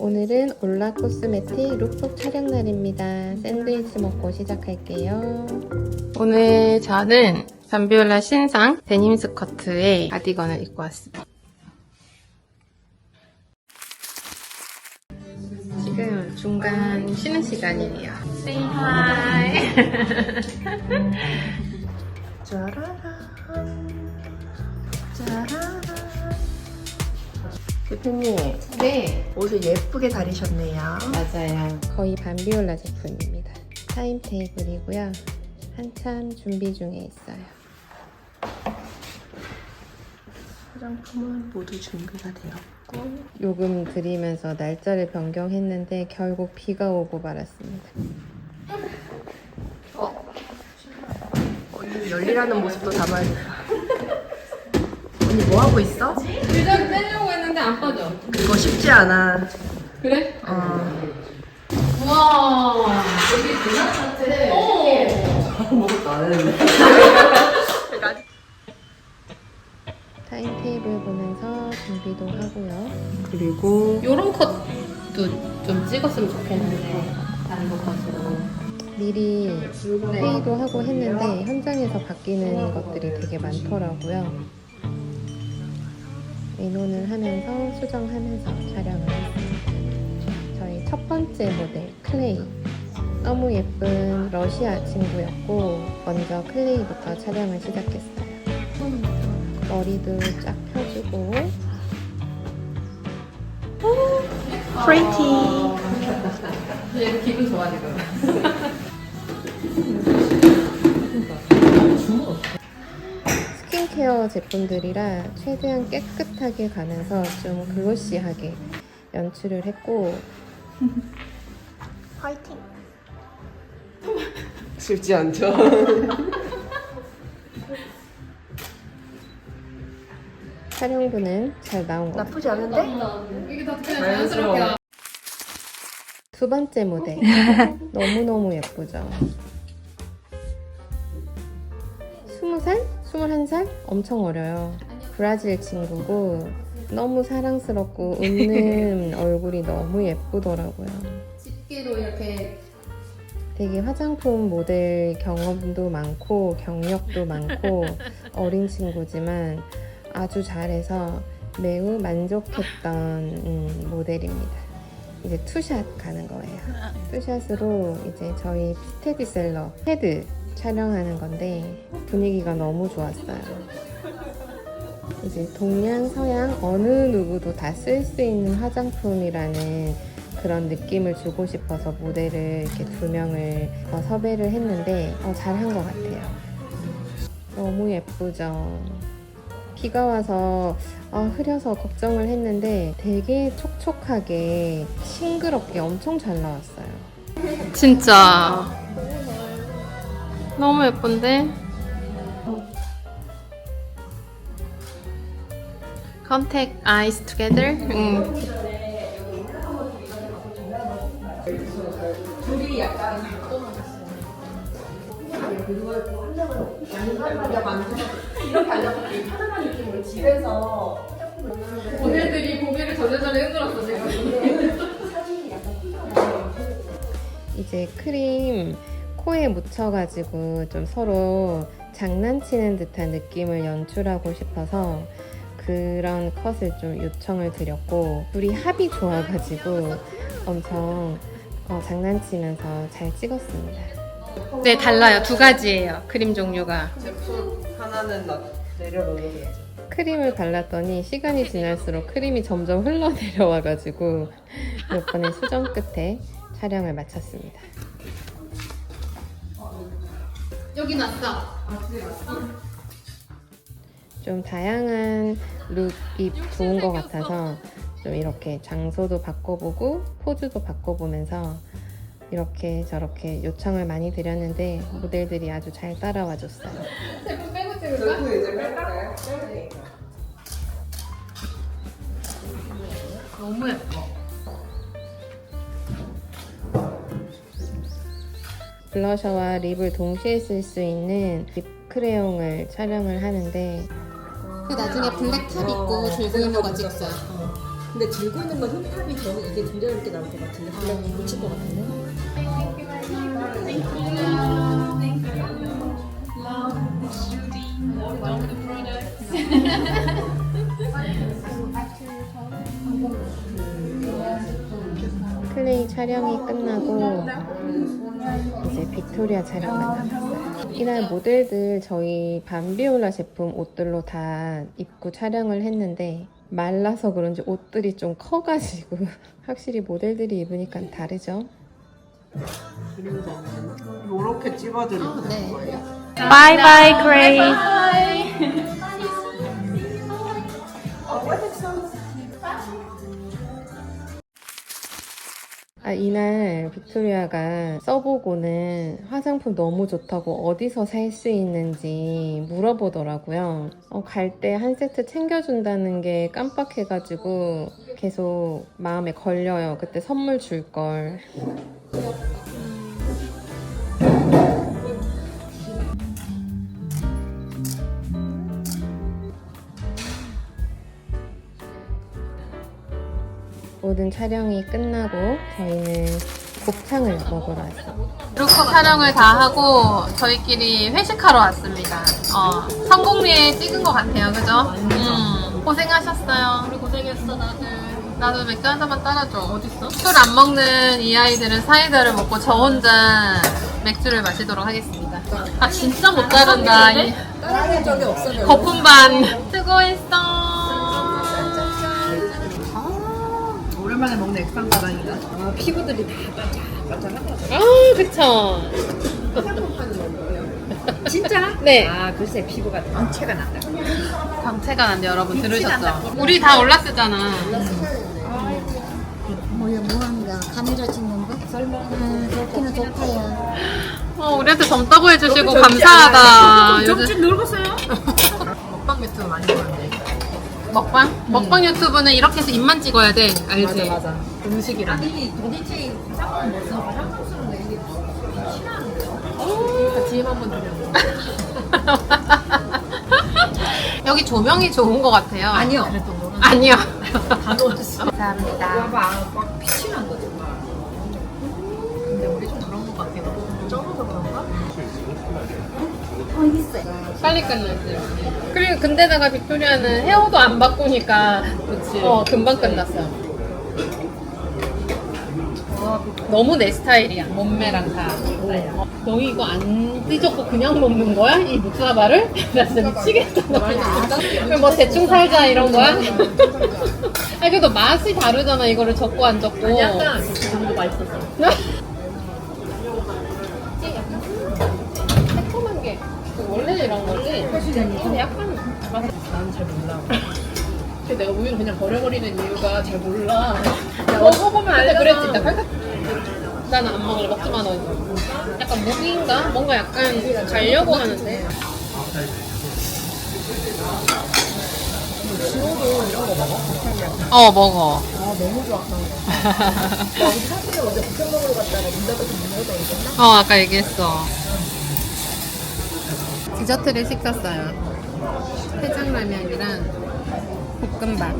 오늘은 올라 코스메틱 룩북 촬영 날입니다. 샌드위치 먹고 시작할게요. 오늘 저는 밤비올라 신상 데님 스커트에 가디건을 입고 왔습니다. 지금 중간 쉬는 시간이에요. Say hi! 짜라란 짜라란 대표님 네, 옷을 예쁘게 다리셨네요 맞아요. 거의 반비올라 제품입니다. 타임 테이블이고요. 한참 준비 중에 있어요. 화장품은 모두 준비가 되었고 요금 드리면서 날짜를 변경했는데 결국 비가 오고 말았습니다. 언니 열일하는 모습도 담아야 언니 뭐 하고 있어? 의자를 빼려고 했는데 안 빠져. 그거 쉽지 않아 그래? 어. 우와. 여기 그냥 같아. 어. 아무것도 안 했는데 타임 테이블 보면서 준비도 하고요. 그리고 요런 컷도 좀 찍었으면 좋겠는데 다른 거 컷으로. 미리 회의도 하고 했는데 현장에서 바뀌는 것들이 되게 많더라고요. 의논을 하면서 수정하면서 촬영을 했습니다. 저희 첫 번째 모델 클레이 너무 예쁜 러시아 친구였고 먼저 클레이부터 촬영을 시작했어요. 머리도 쫙 펴주고 프리티 얘 기분 좋아 지금. 스킨케어 제품들이라 최대한 깨끗하게 가면서 좀 글로시하게 연출을 했고 화이팅 쉽지 않죠 촬영부는 잘 나온 것 같아요. 나쁘지 않은데? 이게 다 그냥 자연스럽게 두 번째 모델 너무너무 예쁘죠? 스무 살? 스물한 살? 엄청 어려요. 브라질 친구고 너무 사랑스럽고 웃는 얼굴이 너무 예쁘더라고요. 집게로 이렇게 되게 화장품 모델 경험도 많고 경력도 많고 어린 친구지만 아주 잘해서 매우 만족했던 음, 모델입니다. 이제 투샷 가는 거예요. 투샷으로 이제 저희 스테디셀러 헤드 촬영하는 건데 분위기가 너무 좋았어요. 이제 동양, 서양 어느 누구도 다 쓸 수 있는 화장품이라는 그런 느낌을 주고 싶어서 모델을 이렇게 두 명을 어, 섭외를 했는데 어, 잘한 것 같아요. 너무 예쁘죠. 비가 와서 아, 흐려서 걱정을 했는데 되게 촉촉하게 싱그럽게 엄청 잘 나왔어요. 진짜 너무 예쁜데? Contact eyes together. 응. 오늘들이 고개를 전해전해 흔들었어 지금. 이제 크림 코에 묻혀가지고 좀 서로 장난치는 듯한 느낌을 연출하고 싶어서 그런 컷을 좀 요청을 드렸고 둘이 합이 좋아가지고 엄청 어, 장난치면서 잘 찍었습니다. 네, 달라요. 두 가지예요. 크림 종류가. 제품 하나는 나 내려놓는 거죠 크림을 발랐더니 시간이 지날수록 크림이 점점 흘러내려와가지고 몇 번의 수정 끝에 촬영을 마쳤습니다. 여기 났어. 좀 다양한 룩이 좋은 것 같아서 좀 이렇게 장소도 바꿔보고 포즈도 바꿔보면서 이렇게 저렇게 요청을 많이 드렸는데 모델들이 아주 잘 따라와 줬어요. 제품 빼고 찍을까? 이제 뺄까요? 너무 예뻐. 블러셔와 립을 동시에 쓸 수 있는 립 크레용을 촬영을 하는데 그 나중에 블랙 탑 입고 들고 있는 거 찍었어요. 근데 들고 있는 건 힙합이 저는 이게 굉장히 이렇게 나올 것 같은데 블랙 묻힐 것 같은데 촬영이 끝나고 이제 빅토리아 촬영을 나갔어요. 이날 모델들 저희 밤비올라 제품 옷들로 다 입고 촬영을 했는데 말라서 그런지 옷들이 좀 커가지고 확실히 모델들이 입으니까 다르죠. 이렇게 찝어드리는 네. 거예요. 바이바이 크레이. 아, 이날 빅토리아가 써보고는 화장품 너무 좋다고 어디서 살 수 있는지 물어보더라고요. 어, 갈 때 한 세트 챙겨준다는 게 깜빡해가지고 계속 마음에 걸려요. 그때 선물 줄 걸. 모든 촬영이 끝나고 저희는 곱창을 먹으러 왔어요. 루크 촬영을 다 하고 저희끼리 회식하러 왔습니다. 어, 성공리에 찍은 것 같아요, 그죠? 음, 고생하셨어요. 우리 고생했어, 다들. 나도 맥주 한 잔만 따라줘. 어딨어? 술 안 먹는 이 아이들은 사이다를 먹고 저 혼자 맥주를 마시도록 하겠습니다. 아, 진짜 못 따른다. 이 따라갈 적이 없어요 거품 반. 수고했어. 오랜만에 먹는 액상가랑이다. 아, 피부들이 다 반짝반짝하더라고요 아, 그쵸. 진짜? 네. 아 글쎄 피부가 광채가 난다 광채가 난데 여러분 들으셨죠? 우리 다 올랐었잖아. 뭐야 뭐한가 카메라 찍는 거? 음, 좋기는 좋다야. 어, 우리한테 젊다고 해주시고 감사하다. 점점 늙었어요 먹방 유튜브 많이 보는데. 먹방? 먹방 유튜브는 이렇게 해서 입만 찍어야 돼. 알지? 맞아. 음식이랑. 아니 도대체 뭐 써? 화장품 쓰는데 이게 DM 한번 드려. 여기 조명이 좋은 것 같아요. 아니요 아니요. 다 넣었어 감사합니다. 빨리 끝났지. 그리고 근데다가 빅토리아는 헤어도 안 바꾸니까 그치. 어, 금방 끝났어. 너무 내 스타일이야. 몸매랑 다. 어, 너희 이거 안 찢었고 그냥 먹는 거야? 이 무사바를? 나 진짜 미치겠다. 그럼 뭐 대충 살자 이런 거야? 아니 그래도 맛이 다르잖아. 이거를 적고 안 적고. 약간 그 정도 맛있었어. 원래 이런? 근데 약간 나는 잘 몰라. 근데 내가 우유를 그냥 버려버리는 이유가 잘 몰라. 먹어보면 알잖아. 그랬지. 나 팔각... 나는 안 먹을래. 먹지 마, 너. 약간 무기인가? 뭔가 약간 가려고 하는데. 어, 먹어. 아 너무 좋아 나 우리 사진을 어제 부평 먹으러 갔다가 문 닫아서 문 열어서 얘기했나? 어, 아까 얘기했어. 디저트를 시켰어요. 해장라면이랑 볶음밥.